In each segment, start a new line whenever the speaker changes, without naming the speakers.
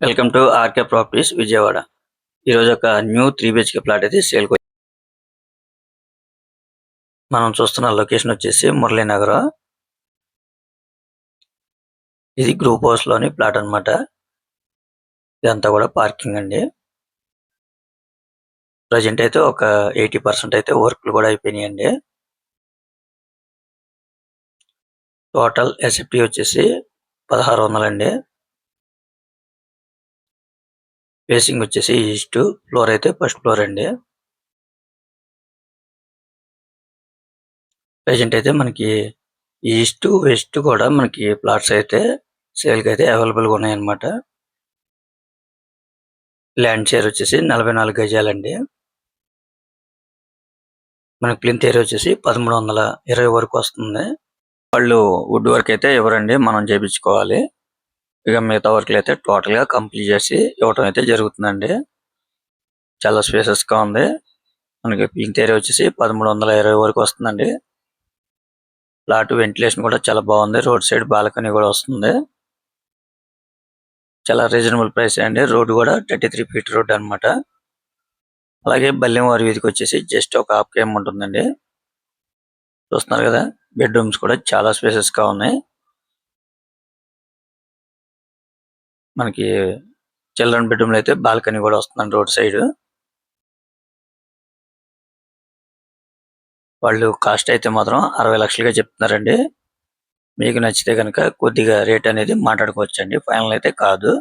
Welcome to RK properties Vijayawada. ఈరోజు ఒక new three BHK flat అయితే సేల్ మనం చూస్తున్న లొకేషన్ వచ్చేసి మురళీనగర్ ఇది గ్రూప్ హౌస్లోని ప్లాట్ అన్నమాట. ఇదంతా కూడా పార్కింగ్ అండి. ప్రజెంట్ అయితే ఒక ఎయిటీ పర్సెంట్ అయితే వర్క్లు కూడా అయిపోయినాయండి. టోటల్ ఎస్ఎఫ్టీ వచ్చేసి పదహారు వందలండి. ఫేసింగ్ వచ్చేసి ఈస్ట్ ఫ్లోర్ అయితే ఫస్ట్ ఫ్లోర్ అండి. ప్రజెంట్ అయితే మనకి ఈస్ట్ వెస్ట్ కూడా మనకి ప్లాట్స్ అయితే సేల్కి అయితే అవైలబుల్గా ఉన్నాయన్నమాట. ల్యాండ్ షేర్ వచ్చేసి నలభై నాలుగు గజాలండి. మన ప్లింత్ ఏరియా వచ్చేసి పదమూడు వందల ఇరవై వరకు వస్తుంది. వాళ్ళు వుడ్ వర్క్ అయితే ఇవ్వరండి మనం చేపించుకోవాలి. ఇక మిగతా వర్క్లు అయితే టోటల్గా కంప్లీట్ చేసి ఇవ్వటం అయితే జరుగుతుందండి. చాలా స్పేసెస్గా ఉంది. మనకి ప్లింత్ ఏరియా వచ్చేసి పదమూడు వందల ఇరవై వరకు వస్తుందండి. ఫ్లాట్ వెంటిలేషన్ కూడా చాలా బాగుంది. రోడ్ సైడ్ బాల్కనీ కూడా వస్తుంది. చాలా రీజనబుల్ ప్రైస్ అండి. రోడ్ కూడా థర్టీ త్రీ ఫీట్ రోడ్ అన్నమాట. అలాగే బల్లెంవారి వీధికి వచ్చేసి జస్ట్ ఒక హాఫ్ కేమ్ ఉంటుందండి చూస్తున్నారు కదా బెడ్రూమ్స్ కూడా చాలా స్పేసెస్గా ఉన్నాయి. మనకి చిల్డ్రన్ బెడ్రూమ్లో అయితే బాల్కనీ కూడా వస్తుందండి రోడ్ సైడ్. వాళ్ళు కాస్ట్ అయితే మాత్రం అరవై లక్షలుగా చెప్తున్నారండి. మీకు నచ్చితే కనుక కొద్దిగా రేట్ అనేది మాట్లాడుకోవచ్చండి. ఫైనల్ అయితే కాదు.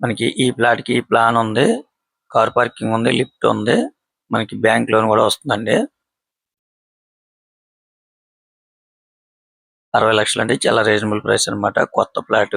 మనకి ఈ ప్లాట్కి ప్లాన్ ఉంది. కార్ పార్కింగ్ ఉంది లిఫ్ట్ ఉంది. మనకి బ్యాంక్ లోన్ కూడా వస్తుందండి. అరవై లక్షలు అంటే చాలా రీజనబుల్ ప్రైస్ అన్నమాట. కొత్త ప్లాట్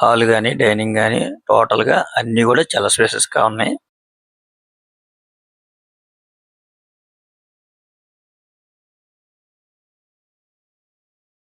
హాల్ గాని డైనింగ్ గాని టోటల్గా అన్ని కూడా చాలా స్పేసెస్గా ఉన్నాయి.